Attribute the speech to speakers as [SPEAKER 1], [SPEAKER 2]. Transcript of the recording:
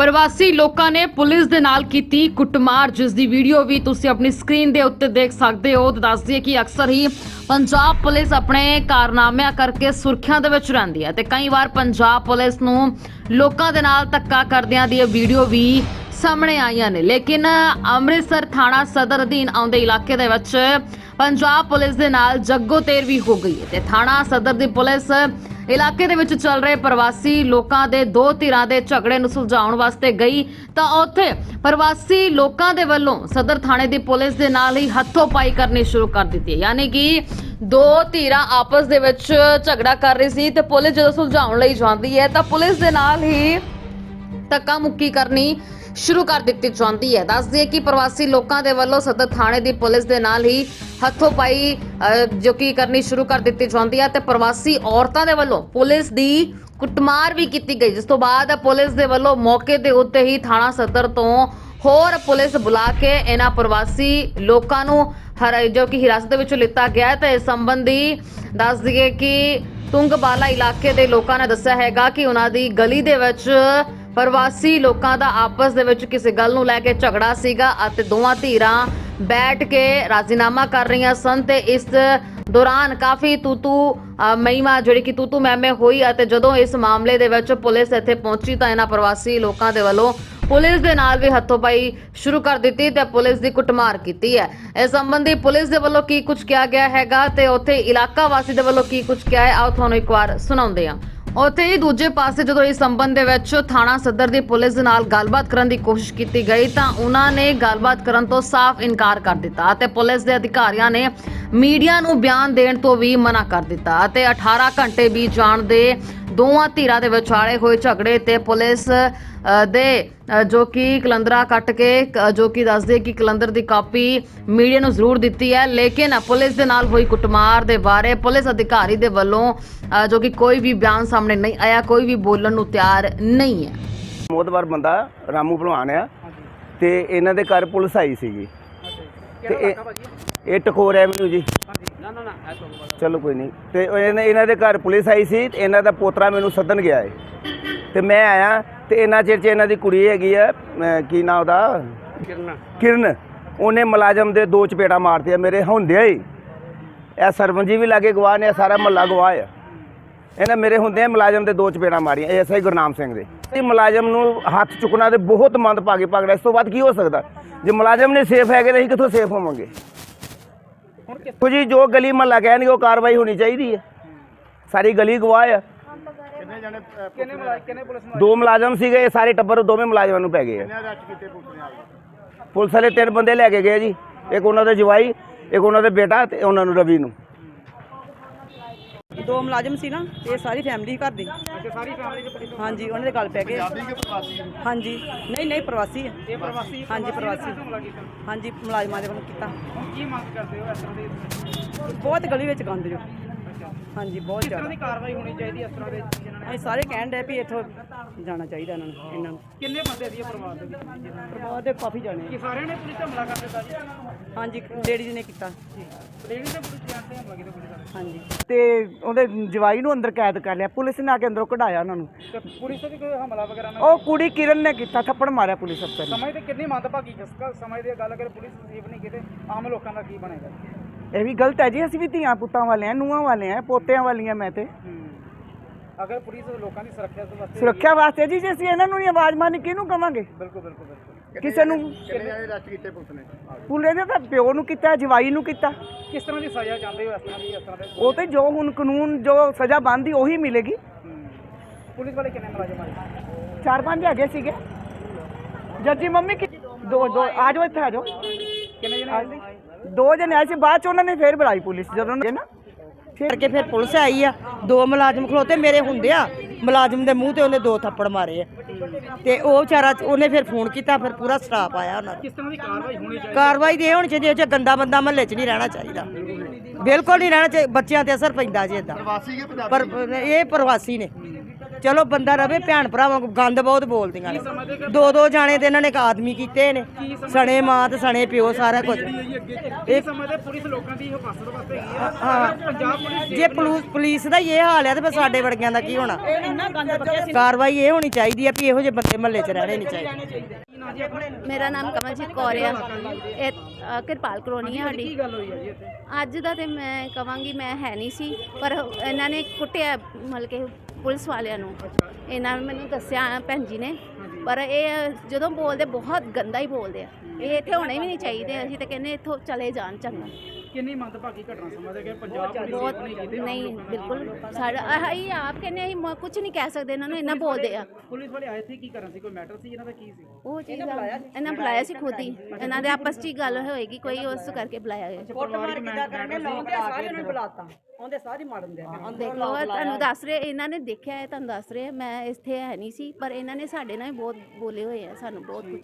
[SPEAKER 1] ਪ੍ਰਵਾਸੀ ਲੋਕਾਂ ਨੇ ਪੁਲਿਸ ਦੇ ਨਾਲ ਕੀਤੀ ਕੁੱਟਮਾਰ, ਜਿਸ ਦੀ ਵੀਡੀਓ ਵੀ ਤੁਸੀਂ ਆਪਣੀ ਸਕਰੀਨ ਦੇ ਉੱਤੇ ਦੇਖ ਸਕਦੇ ਹੋ। ਤੇ ਦੱਸ ਦਈਏ ਕਿ ਅਕਸਰ ਹੀ ਪੰਜਾਬ ਪੁਲਿਸ ਆਪਣੇ ਕਾਰਨਾਮਿਆਂ ਕਰਕੇ ਸੁਰਖੀਆਂ ਦੇ ਵਿੱਚ ਰਹਿੰਦੀ ਹੈ ਤੇ ਕਈ ਵਾਰ ਪੰਜਾਬ ਪੁਲਿਸ ਨੂੰ ਲੋਕਾਂ ਦੇ ਨਾਲ ਧੱਕਾ ਕਰਦਿਆਂ ਦੀ ਇਹ ਵੀਡੀਓ ਵੀ ਸਾਹਮਣੇ ਆਈਆਂ ਨੇ। ਲੇਕਿਨ ਅੰਮ੍ਰਿਤਸਰ ਥਾਣਾ ਸਦਰ ਅਧੀਨ ਆਉਂਦੇ ਇਲਾਕੇ ਦੇ ਵਿੱਚ ਪੰਜਾਬ ਪੁਲਿਸ ਦੇ ਨਾਲ ਜੱਗੋ ਤੇਰ ਵੀ ਹੋ ਗਈ ਹੈ ਤੇ ਥਾਣਾ ਸਦਰ ਦੀ ਪੁਲਿਸ ਇਲਾਕੇ ਦੇ ਵਿੱਚ ਚੱਲ ਰਹੇ ਪ੍ਰਵਾਸੀ ਲੋਕਾਂ ਦੇ ਦੋ ਧਿਰਾਂ ਦੇ ਝਗੜੇ ਨੂੰ ਸੁਲਝਾਉਣ ਵਾਸਤੇ ਗਈ ਤਾਂ ਉੱਥੇ ਪ੍ਰਵਾਸੀ ਲੋਕਾਂ ਦੇ ਵੱਲੋਂ ਸਦਰ ਥਾਣੇ ਦੀ ਪੁਲਿਸ ਦੇ ਨਾਲ ਹੀ ਹੱਥੋਂ ਪਾਈ ਕਰਨੀ ਸ਼ੁਰੂ ਕਰ ਦਿੱਤੀ ਯਾਨੀ ਕਿ ਦੋ ਧਿਰਾਂ ਆਪਸ ਦੇ ਵਿੱਚ ਝਗੜਾ ਕਰ ਰਹੀ ਸੀ ਤੇ ਪੁਲਿਸ ਜਦੋਂ ਸੁਲਝਾਉਣ ਲਈ ਜਾਂਦੀ ਹੈ ਤਾਂ ਪੁਲਿਸ ਦੇ ਨਾਲ ਹੀ ਧੱਕਾ ਮੁੱਕੀ ਕਰਨੀ ਸ਼ੁਰੂ ਕਰ ਦਿੱਤੀ ਜਾਂਦੀ ਹੈ। ਦੱਸ ਦਈਏ ਕਿ ਪ੍ਰਵਾਸੀ ਲੋਕਾਂ ਦੇ ਵੱਲੋਂ ਸਦਰ ਥਾਣੇ ਦੀ ਪੁਲਿਸ ਦੇ ਨਾਲ ਹੀ ਹੱਥੋਂ ਪਾਈ ਜੋ ਕਿ ਕਰਨੀ ਸ਼ੁਰੂ ਕਰ ਦਿੱਤੀ ਜਾਂਦੀ ਹੈ ਤੇ ਪ੍ਰਵਾਸੀ ਔਰਤਾਂ ਦੇ ਵੱਲੋਂ ਪੁਲਿਸ ਦੀ ਕੁੱਟਮਾਰ ਵੀ ਕੀਤੀ ਗਈ। ਜਿਸ ਤੋਂ ਬਾਅਦ ਪੁਲਿਸ ਦੇ ਵੱਲੋਂ ਮੌਕੇ ਦੇ ਉੱਤੇ ਹੀ ਥਾਣਾ ਸਦਰ ਤੋਂ ਹੋਰ ਪੁਲਿਸ ਬੁਲਾ ਕੇ ਇਹਨਾਂ ਪ੍ਰਵਾਸੀ ਲੋਕਾਂ ਨੂੰ ਹਰ, ਜੋ ਕਿ ਹਿਰਾਸਤ ਦੇ ਵਿੱਚ ਲਿੱਤਾ ਗਿਆ ਹੈ ਤੇ ਇਸ ਸੰਬੰਧੀ ਦੱਸ ਦਈਏ ਕਿ ਤੁੰਗਬਾਲਾ ਇਲਾਕੇ ਦੇ ਲੋਕਾਂ ਨੇ ਦੱਸਿਆ ਹੈਗਾ ਕਿ ਉਹਨਾਂ ਦੀ ਗਲੀ ਦੇ ਵਿੱਚ ਪ੍ਰਵਾਸੀ ਲੋਕਾਂ ਦਾ ਆਪਸ ਦੇ ਵਿੱਚ ਕਿਸੇ ਗੱਲ ਨੂੰ ਲੈ ਕੇ ਝਗੜਾ ਸੀਗਾ ਅਤੇ ਦੋਵਾਂ ਧੀਰਾਂ ਬੈਠ ਕੇ ਰਾਜ਼ੀਨਾਮਾ ਕਰ ਰਹੀਆਂ ਸਨ ਤੇ ਇਸ ਦੌਰਾਨ ਕਾਫੀ ਤੂਤੂ ਅ, ਜਿਹੜੀ ਕਿ ਤੂਤੂ ਮੈਮੇ ਹੋਈ ਅਤੇ ਜਦੋਂ ਇਸ ਮਾਮਲੇ ਦੇ ਵਿੱਚ ਪੁਲਿਸ ਇੱਥੇ ਪਹੁੰਚੀ ਤਾਂ ਇਹਨਾਂ ਪ੍ਰਵਾਸੀ ਲੋਕਾਂ ਦੇ ਵੱਲੋਂ ਪੁਲਿਸ ਦੇ ਨਾਲ ਵੀ ਹੱਥੋਂਬਾਈ ਸ਼ੁਰੂ ਕਰ ਦਿੱਤੀ ਤੇ ਪੁਲਿਸ ਦੀ ਕੁੱਟਮਾਰ ਕੀਤੀ ਹੈ। ਇਸ ਸੰਬੰਧੀ ਪੁਲਿਸ ਦੇ ਵੱਲੋਂ ਕੀ ਕੁਝ ਕਿਹਾ ਗਿਆ ਹੈਗਾ ਤੇ ਉੱਥੇ ਇਲਾਕਾ ਵਾਸੀ ਦੇ ਵੱਲੋਂ ਕੀ ਕੁਝ ਕਿਹਾ ਹੈ? ਆਓ ਤੁਹਾਨੂੰ ਇੱਕ ਵਾਰ ਸੁਣਾਉਂਦੇ ਹਾਂ। ਉੱਥੇ ਹੀ ਦੂਜੇ ਪਾਸੇ ਜਦੋਂ ਇਸ ਸੰਬੰਧ ਦੇ ਵਿੱਚ ਥਾਣਾ ਸਦਰ ਦੀ ਪੁਲਿਸ ਦੇ ਨਾਲ ਗੱਲਬਾਤ ਕਰਨ ਦੀ ਕੋਸ਼ਿਸ਼ ਕੀਤੀ ਗਈ ਤਾਂ ਉਹਨਾਂ ਨੇ ਗੱਲਬਾਤ ਕਰਨ ਤੋਂ ਸਾਫ਼ ਇਨਕਾਰ ਕਰ ਦਿੱਤਾ ਅਤੇ ਪੁਲਿਸ ਦੇ ਅਧਿਕਾਰੀਆਂ ਨੇ ਮੀਡੀਆ ਨੂੰ ਬਿਆਨ ਦੇਣ ਤੋਂ ਵੀ ਮਨਾ ਕਰ ਦਿੱਤਾ ਅਤੇ 18 ਘੰਟੇ ਵੀ ਜਾਣ ਦੇ ਦੋਵਾਂ ਧਿਰਾਂ ਦੇ ਵਿਚਾਲੇ ਹੋਏ ਝਗੜੇ ਤੇ ਪੁਲਿਸ ਦੇ ਜੋ ਕਿ ਕਲੰਦਰਾ ਕੱਟ ਕੇ ਜੋ ਕਿ ਦੱਸਦੇ ਕਿ ਕਲੰਦਰ ਦੀ ਕਾਪੀ ਮੀਡੀਆ ਨੂੰ ਜ਼ਰੂਰ ਦਿੱਤੀ ਹੈ ਲੇਕਿਨ ਪੁਲਿਸ ਦੇ ਨਾਲ ਹੋਈ ਕੁੱਟਮਾਰ ਦੇ ਬਾਰੇ ਪੁਲਿਸ ਅਧਿਕਾਰੀ ਦੇ ਵੱਲੋਂ ਜੋ ਕਿ ਕੋਈ ਵੀ ਬਿਆਨ ਸਾਹਮਣੇ ਨਹੀਂ ਆਇਆ ਕੋਈ ਵੀ ਬੋਲਣ ਨੂੰ ਤਿਆਰ ਨਹੀਂ ਹੈ।
[SPEAKER 2] ਮੋਦਵਾਰ ਬੰਦਾ ਰਾਮੂ ਭਲਵਾਨ ਆ ਤੇ ਇਹਨਾਂ ਦੇ ਘਰ ਪੁਲਿਸ ਆਈ ਸੀਗੀ। ਤੇ ਇਹ ਇਹ ਟਕੋਰ ਐਵਨਿਊ ਜੀ। ਚਲੋ ਕੋਈ ਨਹੀਂ। ਤੇ ਉਹ ਇਹਨਾਂ ਦੇ ਘਰ ਪੁਲਿਸ ਆਈ ਸੀ ਤੇ ਇਹਨਾਂ ਦਾ ਪੋਤਰਾ ਮੈਨੂੰ ਸੱਦਣ ਗਿਆ ਏ। ਤੇ ਮੈਂ ਆਇਆ ਤੇ ਇਹਨਾਂ ਚਿਰ ਚ ਇਹਨਾਂ ਦੀ ਕੁੜੀ ਹੈਗੀ ਆ, ਅਹ, ਕੀ ਨਾਂ ਉਹਦਾ? ਕਿਰਨ। ਕਿਰਨ ਉਹਨੇ ਮੁਲਾਜ਼ਮ ਦੇ ਦੋ ਚਪੇੜਾ ਮਾਰਤੀਆਂ ਮੇਰੇ, ਹੁੰਦਿਆਂ ਹੀ। ਇਹ ਸਰਪੰਚ ਜੀ ਵੀ ਲਾਗੇ ਗਵਾਹ ਨੇ, ਇਹ ਸਾਰਾ ਮਹੱਲਾ ਗਵਾਹ ਆ। ਇਹਨਾਂ ਮੇਰੇ ਹੁੰਦੇ ਮੁਲਾਜ਼ਮ ਦੇ ਦੋ ਚਪੇੜਾਂ ਮਾਰੀਆਂ ਐਸਆਈ ਗੁਰਨਾਮ ਸਿੰਘ ਦੇ। ਇਹ ਮੁਲਾਜ਼ਮ ਨੂੰ ਹੱਥ ਚੁੱਕਣਾ ਤੇ ਬਹੁਤ ਮੰਦ ਪਾਗੇ ਪਗੜਾ ਇਸ ਤੋਂ ਬਾਅਦ ਕੀ ਹੋ ਸਕਦਾ? ਜੇ ਮੁਲਾਜ਼ਮ ਨੇ ਸੇਫ ਹੈਗੇ ਤਾਂ ਅਸੀਂ ਕਿੱਥੋਂ ਸੇਫ ਹੋਵਾਂਗੇ? ਦੇਖੋ ਜੀ ਜੋ ਗਲੀ ਮਹੱਲਾ ਕਹਿਣਗੇ ਉਹ ਕਾਰਵਾਈ ਹੋਣੀ ਚਾਹੀਦੀ ਹੈ। ਸਾਰੀ ਗਲੀ ਗਵਾਹ ਆ। ਦੋ ਮੁਲਾਜ਼ਮ ਸੀਗੇ ਇਹ ਸਾਰੇ ਟੱਬਰ ਦੋਵੇਂ ਮੁਲਾਜ਼ਮਾਂ ਨੂੰ ਪੈ ਗਏ ਆ। ਪੁਲਿਸ ਵਾਲੇ ਤਿੰਨ ਬੰਦੇ ਲੈ ਕੇ ਗਏ ਜੀ। ਇੱਕ ਉਹਨਾਂ ਦਾ ਜਵਾਈ ਇੱਕ ਉਹਨਾਂ ਦਾ ਬੇਟਾ ਤੇ ਉਹਨਾਂ ਨੂੰ ਰਵੀ ਨੂੰ।
[SPEAKER 3] ਦੋ ਮੁਲਾਜ਼ਮ ਸੀ ਨਾ ਇਹ ਸਾਰੀ ਫੈਮਿਲੀ ਘਰ ਦੀ। ਅੱਛਾ ਸਾਰੀ ਫੈਮਿਲੀ ਹਾਂਜੀ ਉਹਨਾਂ ਦੇ ਗੱਲ ਪੈ ਗਏ। ਪੰਜਾਬੀ ਕਿ ਪ੍ਰਵਾਸੀ ਹਾਂਜੀ ਨਹੀਂ ਨਹੀਂ ਪ੍ਰਵਾਸੀ ਹੈ ਇਹ ਪ੍ਰਵਾਸੀ ਹਾਂਜੀ ਪ੍ਰਵਾਸੀ ਹਾਂਜੀ ਮੁਲਾਜ਼ਮਾਂ ਦੇ ਵੱਲੋਂ ਕੀਤਾ। ਕੀ ਮੰਗ ਕਰਦੇ ਹੋ ਇਸ ਤਰ੍ਹਾਂ ਦੇ? ਬਹੁਤ ਗਲੀ ਵਿੱਚ ਗੰਦ ਜੋ। ਹਾਂਜੀ ਬਹੁਤ ਜ਼ਿਆਦਾ।
[SPEAKER 4] ਦੀ ਕਾਰਵਾਈ ਹੋਣੀ ਚਾਹੀਦੀ ਇਸ ਤਰ੍ਹਾਂ ਦੇ ਜਿਹਨਾਂ ਨੇ
[SPEAKER 3] ਸਾਰੇ ਕਹਿਣ ਡਏ ਵੀ ਇੱਥੋਂ ਜਾਣਾ ਚਾਹੀਦਾ ਇਹਨਾਂ ਨੂੰ ਇਹਨਾਂ ਨੂੰ।
[SPEAKER 4] ਕਿੰਨੇ ਬੰਦੇ ਸੀ ਪਰਿਵਾਰ ਦੇ ਵਿੱਚ? ਨੇ
[SPEAKER 3] ਪਰਿਵਾਰ ਦੇ ਕਾਫੀ ਜਾਣੇ।
[SPEAKER 4] ਕਿ ਸਾਰਿਆਂ ਨੇ ਪੁਲਿਸ ਹਮਲਾ ਕਰ ਦਿੱਤਾ ਜੀ?
[SPEAKER 3] ਹਾਂਜੀ ਲੇਡੀਜ਼ ਨੇ ਕੀਤਾ।
[SPEAKER 4] ਲੇਡੀ ਤੇ ਪੁਲਿਸ
[SPEAKER 3] ਹਾਂਜੀ।
[SPEAKER 5] ਤੇ ਉਹਦੇ ਜਵਾਈ ਨੂੰ ਅੰਦਰ ਕੈਦ ਕਰ ਲਿਆ। ਪੁਲਿਸ ਨੇ ਆ ਕੇ ਅੰਦਰੋਂ ਕਢਾਇਆ ਉਹਨਾਂ ਨੂੰ।
[SPEAKER 4] ਤੇ ਪੁਲਿਸ ਤੇ ਕੋਈ ਹਮਲਾ ਵਗੈਰਾ ਨਾ
[SPEAKER 5] ਉਹ ਕੁੜੀ ਕਿਰਨ ਨੇ ਕੀਤਾ ਥੱਪੜ ਮਾਰਿਆ ਪੁਲਿਸ ਅਫਸਰ ਨੇ।
[SPEAKER 4] ਸਮਝ ਤੇ ਕਿੰਨੀ ਮੰਦਭਾਗੀ ਜਿਸ ਕਾ ਸਮਝ ਦੀ ਗੱਲ ਕਰੇ ਪੁਲਿਸ ਸੇਫ ਨਹੀਂ ਕਿਤੇ ਆਮ ਲੋਕਾਂ ਦਾ ਕੀ ਬਣੇਗਾ?
[SPEAKER 5] ਇਹ ਵੀ ਗਲਤ ਹੈ ਜੀ ਅਸੀਂ ਵੀ ਧੀਆਂ ਪੁੱਤਾਂ ਵਾਲੇ ਆ ਨੂੰਹਾਂ ਵਾਲੇ ਆ ਪੋਤਿਆਂ ਵਾਲੀਆਂ ਮੈਂ ਤੇ।
[SPEAKER 4] ਹੂੰ। ਅਗਰ ਪੁਲਿਸ ਲੋਕਾਂ ਦੀ ਸੁਰੱਖਿਆ ਵਾਸਤੇ
[SPEAKER 5] ਸੁਰੱਖਿਆ ਵਾਸਤੇ ਜੀ ਜੇ ਅਸੀਂ ਇਹਨਾਂ ਨੂੰ ਨਹੀਂ ਆਵਾਜ਼ ਮਾਰਨੀ ਕਿਹਨੂੰ ਕਵਾਂਗੇ?
[SPEAKER 4] ਬਿਲਕੁਲ ਬਿਲਕੁਲ।
[SPEAKER 5] ਕਿਸੇ ਨੂੰ ਪੁਲਿਸ ਨੇ। ਤਾਂ ਪਿਓ ਨੂੰ ਕੀਤਾ ਜਵਾਈ ਨੂੰ ਕੀਤਾ।
[SPEAKER 4] ਕਿਸ ਤਰ੍ਹਾਂ ਦੀ ਸਜ਼ਾ ਚਾਹੁੰਦੇ ਹੋ ਇਸ ਤਰ੍ਹਾਂ ਦੀ ਇਸ ਤਰ੍ਹਾਂ ਦੇ?
[SPEAKER 5] ਉਹ ਤੇ ਜੋ ਹੁਣ ਕਾਨੂੰਨ ਜੋ ਸਜ਼ਾ ਬਣਦੀ ਉਹੀ ਮਿਲੇਗੀ।
[SPEAKER 4] ਪੁਲਿਸ ਵਾਲੇ ਕਿੰਨੇ ਮੁਲਾਜ਼ਮ ਆਏ?
[SPEAKER 5] ਚਾਰ ਪੰਜ ਹੈਗੇ ਸੀਗੇ। ਜੱਜੀ ਮੰਮੀ ਕਿ ਦੋ ਦੋ ਆ ਜਾਓ ਇੱਥੇ ਆ ਜਾਓ।
[SPEAKER 4] ਕਿੰਨੇ ਜਣੇ ਆਏ ਸੀ?
[SPEAKER 5] ਦੋ ਜਣੇ ਆਏ ਸੀ ਬਾਅਦ ਚ ਉਹਨਾਂ ਨੇ ਫੇਰ ਬੁਲਾਈ ਪੁਲਿਸ ਜਦੋਂ ਨੇ
[SPEAKER 3] ਕਰਕੇ ਫਿਰ ਪੁਲਿਸ ਆਈ ਆ। ਦੋ ਮੁਲਾਜ਼ਮ ਖਲੋਤੇ ਮੇਰੇ ਹੁੰਦੇ ਆ। ਮੁਲਾਜ਼ਮ ਦੇ ਮੂੰਹ ਤੇ ਉਹਨੇ ਦੋ ਥੱਪੜ ਮਾਰੇ ਆ। ਤੇ ਉਹ ਵਿਚਾਰਾ ਉਹਨੇ ਫਿਰ ਫੋਨ ਕੀਤਾ ਫਿਰ ਪੂਰਾ ਸਟਾਫ ਆਇਆ ਉਹਨਾਂ ਦਾ।
[SPEAKER 4] ਕਿਸ ਤਰ੍ਹਾਂ ਦੀ ਕਾਰਵਾਈ ਹੋਣੀ ਚਾਹੀਦੀ?
[SPEAKER 3] ਕਾਰਵਾਈ ਦੇ ਹੋਣੀ ਚਾਹੀਦੀ ਚ ਗੰਦਾ ਬੰਦਾ ਮਹੱਲੇ 'ਚ ਨਹੀਂ ਰਹਿਣਾ ਚਾਹੀਦਾ। ਬਿਲਕੁਲ ਨਹੀਂ ਰਹਿਣਾ ਚਾਹੀਦਾ ਬੱਚਿਆਂ ਤੇ ਅਸਰ ਪੈਂਦਾ ਜੀ ਇਦਾਂ ਪਰ ਇਹ ਪ੍ਰਵਾਸੀ ਨੇ। ਚਲੋ ਬੰਦਾ ਰਵੇ ਭੈਣ ਭਰਾਵਾਂ ਕੋਲ ਗੰਦ ਬਹੁਤ ਬੋਲਦੀਆਂ ਨੇ। ਦੋ ਦੋ ਜਾਣੇ ਤੇ ਇਹਨਾਂ ਨੇ ਇੱਕ ਆਦਮੀ ਕੀਤੇ ਨੇ। ਸਣੇ ਮਾਂ ਤੇ ਸਣੇ ਪਿਓ ਸਾਰਾ ਕੁਝ।
[SPEAKER 4] ਇਹ ਸਮਝਦੇ ਪੁਲਿਸ ਲੋਕਾਂ ਦੀ ਹਿਫਾਜ਼ਤ ਵਾਸਤੇ ਹੈਗੀ ਆ।
[SPEAKER 3] ਹਾਂ।
[SPEAKER 4] ਪੰਜਾਬ ਪੁਲਿਸ
[SPEAKER 3] ਜੇ ਪੁਲਿਸ ਪੁਲਿਸ ਦਾ ਹੀ ਇਹ ਹਾਲ ਹੈ ਤੇ ਫਿਰ ਸਾਡੇ ਵਰਗਿਆਂ ਦਾ ਕੀ ਹੋਣਾ? ਕਾਰਵਾਈ ਇਹ ਹੋਣੀ ਚਾਹੀਦੀ ਹੈ ਵੀ ਇਹੋ ਜਿਹੇ ਬੰਦੇ ਮਹੱਲੇ 'ਚ ਰਹਿਣੇ ਨਹੀਂ ਚਾਹੀਦੇ।
[SPEAKER 6] ਮੇਰਾ ਨਾਮ ਕਮਲਜੀਤ ਕੌਰ ਆ। ਇਹ ਅ, ਕਿਰਪਾਲ ਕਲੋਨੀ ਆ ਸਾਡੀ। ਅੱਜ ਦਾ ਤੇ ਮੈਂ ਕਵਾਂਗੀ ਮੈਂ ਹੈ ਨਹੀਂ ਸੀ ਪਰ ਇਹਨਾਂ ਨੇ ਕੁੱਟਿਆ ਮਤਲਬ ਕਿ ਪੁਲਿਸ ਵਾਲਿਆਂ ਨੂੰ। ਇਹਨਾਂ ਨੇ ਮੈਨੂੰ ਦੱਸਿਆ ਭੈਣ ਜੀ ਨੇ, ਪਰ ਇਹ ਜਦੋਂ ਬੋਲਦੇ ਬਹੁਤ ਗੰਦਾ ਹੀ ਬੋਲਦੇ ਆ। ਇਹ ਇੱਥੇ ਹੋਣੇ ਵੀ ਨਹੀਂ ਚਾਹੀਦੇ, ਅਸੀਂ ਤਾਂ ਕਹਿੰਦੇ ਇੱਥੋਂ ਚਲੇ ਜਾਣ ਚੰਗਾ।
[SPEAKER 4] ਕਿੰਨੀ ਮੰਦਭਾਗੀ ਘਟਨਾ ਸਮਝਦੇ ਕਿ ਪੰਜਾਬ ਪੁਲਿਸ
[SPEAKER 6] ਬਹੁਤ
[SPEAKER 4] ਨਹੀਂ ਕੀਤੀ
[SPEAKER 6] ਨਹੀਂ ਬਿਲਕੁਲ। ਸਾਡਾ ਅਸੀਂ ਆਪ ਕਹਿੰਦੇ ਅਸੀਂ ਕੁਝ ਨਹੀਂ ਕਹਿ ਸਕਦੇ ਇਹਨਾਂ ਨੂੰ ਇੰਨਾ ਬੋਲਦੇ ਆ।
[SPEAKER 4] ਪੁਲਿਸ ਵਾਲੇ ਆਏ ਸੀ ਕੀ ਕਰਨ ਸੀ? ਕੋਈ ਮੈਟਰ ਸੀ ਇਹਨਾਂ ਦਾ ਕੀ ਸੀ?
[SPEAKER 6] ਉਹ ਚੀਜ਼ ਆ, ਇਹਨਾਂ ਬੁਲਾਇਆ ਸੀ ਖੁਦ ਹੀ। ਇਹਨਾਂ ਦੇ ਆਪਸ 'ਚ ਹੀ ਗੱਲ ਹੋਏਗੀ ਕੋਈ ਉਸ ਕਰਕੇ ਬੁਲਾਇਆ ਗਿਆ
[SPEAKER 3] ਫੁੱਟ ਮਾਰ ਕਿੱਦਾਂ ਕਰਨੇ ਲਾਉਂਦੇ ਸਾਰੇ ਉਹਨਾਂ ਨੂੰ ਬੁਲਾਤਾ। ਉਹਦੇ ਸਾਰੇ ਮਾਰਨ ਦੇ
[SPEAKER 6] ਦੇਖੋ ਤੁਹਾਨੂੰ ਦੱਸ ਰਹੇ ਇਹਨਾਂ ਨੇ ਦੇਖਿਆ ਹੈ ਤੁਹਾਨੂੰ ਦੱਸ ਰਹੇ ਮੈਂ ਇੱਥੇ ਹੈ ਨਹੀਂ ਸੀ ਪਰ ਇਹਨਾਂ ਨੇ ਸਾਡੇ ਨਾਲ ਵੀ ਬਹੁਤ ਬੋਲੇ ਹੋਏ ਆ ਸਾਨੂੰ ਬਹੁਤ ਕੁਝ